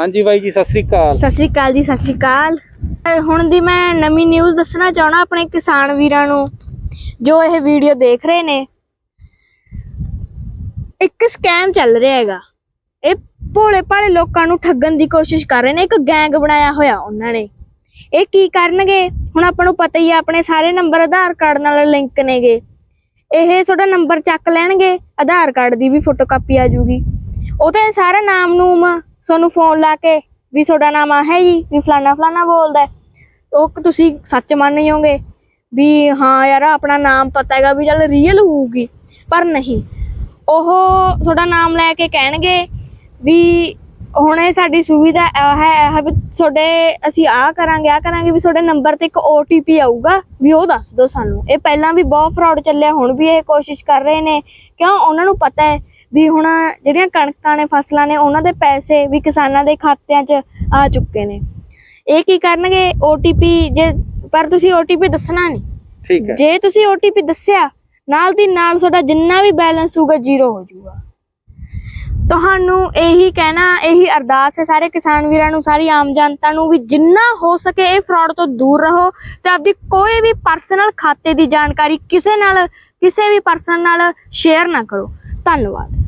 ਹਾਂਜੀ ਬਾਈ ਜੀ, ਸਤਿ ਸ੍ਰੀ ਅਕਾਲ। ਸਤਿ ਸ਼੍ਰੀ ਅਕਾਲ ਜੀ, ਸਤਿ ਸ਼੍ਰੀ ਅਕਾਲ। ਹੁਣ ਦੀ ਮੈਂ ਨਵੀਂ ਨਿਊਜ਼ ਦੱਸਣਾ ਚਾਹਣਾ ਆਪਣੇ ਕਿਸਾਨ ਵੀਰਾਂ ਨੂੰ, ਜੋ ਇਹ ਵੀਡੀਓ ਦੇਖ ਰਹੇ ਨੇ। ਇੱਕ ਸਕੈਮ ਚੱਲ ਰਿਹਾ ਹੈਗਾ। ਇਹ ਭੋਲੇ ਭਾਲੇ ਲੋਕਾਂ ਨੂੰ ਠੱਗਣ ਦੀ ਕੋਸ਼ਿਸ਼ ਕਰ ਰਹੇ ਨੇ, ਇੱਕ ਗੈਂਗ ਬਣਾਇਆ ਹੋਇਆ ਉਹਨਾਂ ਨੇ। ਇਹ ਕੀ ਕਰਨਗੇ? ਹੁਣ ਆਪਾਂ ਨੂੰ ਪਤਾ ਹੀ ਆ, ਆਪਣੇ ਸਾਰੇ ਨੰਬਰ ਆਧਾਰ ਕਾਰਡ ਨਾਲ ਲਿੰਕ ਨੇਗੇ। ਇਹ ਤੁਹਾਡਾ ਨੰਬਰ ਚੱਕ ਲੈਣਗੇ, ਆਧਾਰ ਕਾਰਡ ਦੀ ਵੀ ਫੋਟੋਕਾਪੀ ਆ ਜੂਗੀ ਉਹ ਤੇ ਸਾਰਾ ਨਾਮ ਨੂਮ ਤੁਹਾਨੂੰ ਫੋਨ ਲਾ ਕੇ ਵੀ ਤੁਹਾਡਾ ਨਾਮ ਆ ਹੈ ਜੀ, ਵੀ ਫਲਾਨਾ ਫਲਾਨਾ ਬੋਲਦਾ ਉਹ ਤੁਸੀਂ ਸੱਚ ਮੰਨ ਜਾਓਗੇ ਵੀ ਹਾਂ ਯਾਰ, ਆਪਣਾ ਨਾਮ ਪਤਾ ਹੈਗਾ ਵੀ ਚੱਲ ਰੀਅਲ ਹੋਊਗੀ, ਪਰ ਨਹੀਂ। ਉਹ ਤੁਹਾਡਾ ਨਾਮ ਲੈ ਕੇ ਕਹਿਣਗੇ ਵੀ ਹੁਣ ਇਹ ਸਾਡੀ ਸੁਵਿਧਾ ਇਹ ਹੈ ਹੈ ਵੀ ਤੁਹਾਡੇ, ਅਸੀਂ ਆਹ ਕਰਾਂਗੇ ਆਹ ਕਰਾਂਗੇ, ਵੀ ਤੁਹਾਡੇ ਨੰਬਰ ਤੇ ਇੱਕ OTP ਆਊਗਾ, ਵੀ ਉਹ ਦੱਸ ਦਿਓ ਸਾਨੂੰ। ਇਹ ਪਹਿਲਾਂ ਵੀ ਬਹੁਤ ਫਰਾਡ ਚੱਲਿਆ, ਹੁਣ ਵੀ ਇਹ ਕੋਸ਼ਿਸ਼ ਕਰ ਰਹੇ ਨੇ। ਕਿਉਂ? ਉਹਨਾਂ ਨੂੰ ਪਤਾ ਹੈ ਵੀ ਹੁਣ ਜਿਹੜੀਆਂ ਕਣਕਾਂ ਨੇ ਫਸਲਾਂ ਨੇ ਉਹਨਾਂ ਦੇ ਪੈਸੇ ਵੀ ਕਿਸਾਨਾਂ ਦੇ ਖਾਤਿਆਂ 'ਚ ਆ ਚੁੱਕੇ ਨੇ। ਇਹ ਕੀ ਕਰਨਗੇ? OTP ਜੇ ਪਰ ਤੁਸੀਂ OTP ਦੱਸਣਾ ਨਹੀਂ। ਠੀਕ ਹੈ। ਜੇ ਤੁਸੀਂ OTP ਦੱਸਿਆ ਨਾਲ ਦੀ ਨਾਲ ਤੁਹਾਡਾ ਜਿੰਨਾ ਵੀ ਬੈਲੈਂਸ ਹੋਊਗਾ ਜ਼ੀਰੋ ਹੋ ਜਾਊਗਾ। ਤੁਹਾਨੂੰ ਇਹੀ ਕਹਿਣਾ ਇਹੀ ਅਰਦਾਸ ਹੈ ਸਾਰੇ ਕਿਸਾਨ ਵੀਰਾਂ ਨੂੰ ਸਾਰੀ ਆਮ ਜਨਤਾ ਨੂੰ ਵੀ ਜਿੰਨਾ ਹੋ ਸਕੇ ਇਹ ਫਰਾਡ ਤੋਂ ਦੂਰ ਰਹੋ ਤੇ ਆਪਦੀ ਕੋਈ ਵੀ ਪਰਸਨਲ ਖਾਤੇ ਦੀ ਜਾਣਕਾਰੀ ਕਿਸੇ ਨਾਲ ਕਿਸੇ ਵੀ ਪਰਸਨ ਨਾਲ ਸ਼ੇਅਰ ਨਾ ਕਰੋ। ਧੰਨਵਾਦ।